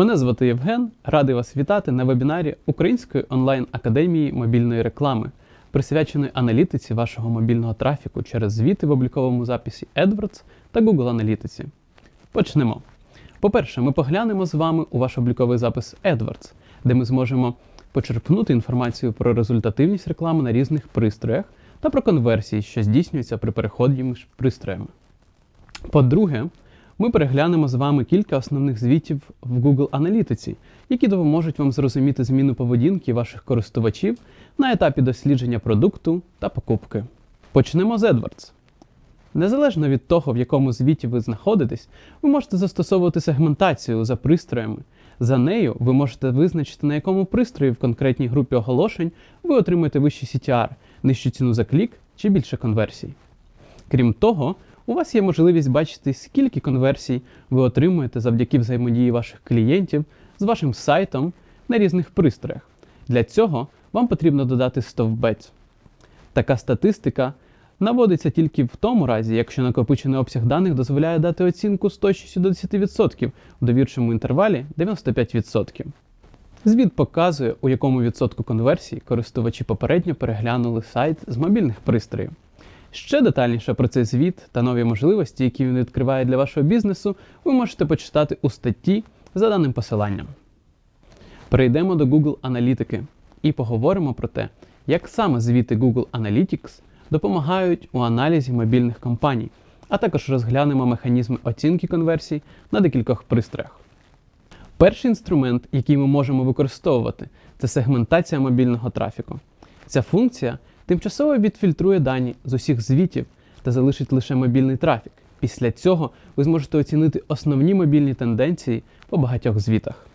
Мене звати Євген, радий вас вітати на вебінарі Української онлайн-академії мобільної реклами, присвяченої аналітиці вашого мобільного трафіку через звіти в обліковому записі AdWords та Google Аналітиці. Почнемо. По-перше, ми поглянемо з вами у ваш обліковий запис AdWords, де ми зможемо почерпнути інформацію про результативність реклами на різних пристроях та про конверсії, що здійснюються при переході між пристроями. По-друге, ми переглянемо з вами кілька основних звітів в Google Аналітиці, які допоможуть вам зрозуміти зміну поведінки ваших користувачів на етапі дослідження продукту та покупки. Почнемо з AdWords. Незалежно від того, в якому звіті ви знаходитесь, ви можете застосовувати сегментацію за пристроями. За нею ви можете визначити, на якому пристрої в конкретній групі оголошень ви отримаєте вищий CTR, нижчу ціну за клік чи більше конверсій. Крім того, у вас є можливість бачити, скільки конверсій ви отримуєте завдяки взаємодії ваших клієнтів з вашим сайтом на різних пристроях. Для цього вам потрібно додати стовбець. Така статистика наводиться тільки в тому разі, якщо накопичений обсяг даних дозволяє дати оцінку з точністю до 10% в довірчому інтервалі 95%. Звіт показує, у якому відсотку конверсій користувачі попередньо переглянули сайт з мобільних пристроїв. Ще детальніше про цей звіт та нові можливості, які він відкриває для вашого бізнесу, ви можете почитати у статті за даним посиланням. Перейдемо до Google Аналітики і поговоримо про те, як саме звіти Google Analytics допомагають у аналізі мобільних компаній, а також розглянемо механізми оцінки конверсій на декількох пристроях. Перший інструмент, який ми можемо використовувати, це сегментація мобільного трафіку. Ця функція тимчасово відфільтрує дані з усіх звітів та залишить лише мобільний трафік. Після цього ви зможете оцінити основні мобільні тенденції по багатьох звітах.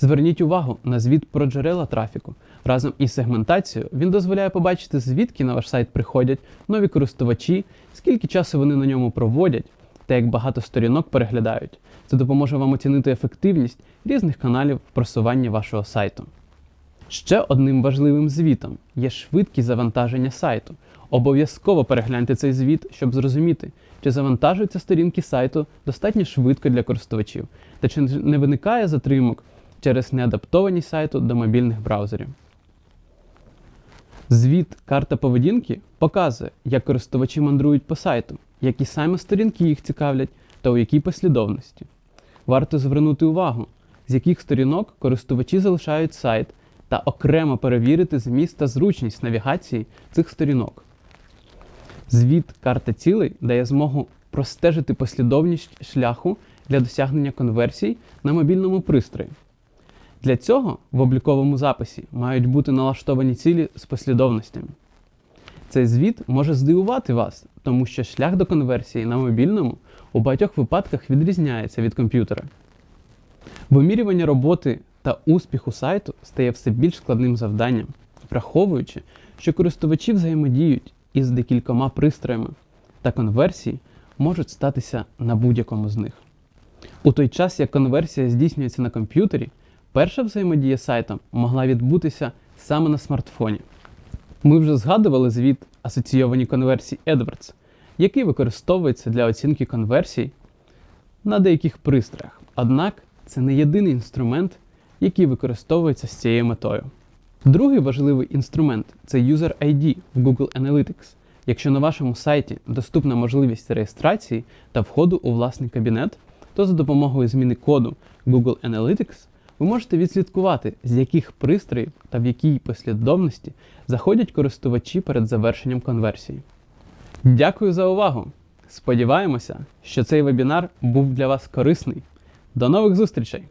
Зверніть увагу на звіт про джерела трафіку. Разом із сегментацією він дозволяє побачити, звідки на ваш сайт приходять нові користувачі, скільки часу вони на ньому проводять та як багато сторінок переглядають. Це допоможе вам оцінити ефективність різних каналів просування вашого сайту. Ще одним важливим звітом є швидкість завантаження сайту. Обов'язково перегляньте цей звіт, щоб зрозуміти, чи завантажуються сторінки сайту достатньо швидко для користувачів, та чи не виникає затримок через неадаптованість сайту до мобільних браузерів. Звіт карта поведінки показує, як користувачі мандрують по сайту, які саме сторінки їх цікавлять та у якій послідовності. Варто звернути увагу, з яких сторінок користувачі залишають сайт та окремо перевірити зміст та зручність навігації цих сторінок. Звіт карта цілей дає змогу простежити послідовність шляху для досягнення конверсій на мобільному пристрої. Для цього в обліковому записі мають бути налаштовані цілі з послідовностями. Цей звіт може здивувати вас, тому що шлях до конверсії на мобільному у багатьох випадках відрізняється від комп'ютера. Вимірювання роботи та успіху сайту стає все більш складним завданням, враховуючи, що користувачі взаємодіють із декількома пристроями, та конверсії можуть статися на будь-якому з них. У той час, як конверсія здійснюється на комп'ютері, перша взаємодія сайтом могла відбутися саме на смартфоні. Ми вже згадували звіт асоційовані конверсії AdWords, який використовується для оцінки конверсій на деяких пристроях. Однак це не єдиний інструмент, який використовується з цією метою. Другий важливий інструмент це User ID в Google Analytics. Якщо на вашому сайті доступна можливість реєстрації та входу у власний кабінет, то за допомогою зміни коду Google Analytics ви можете відслідкувати, з яких пристроїв та в якій послідовності заходять користувачі перед завершенням конверсії. Дякую за увагу! Сподіваємося, що цей вебінар був для вас корисний. До нових зустрічей!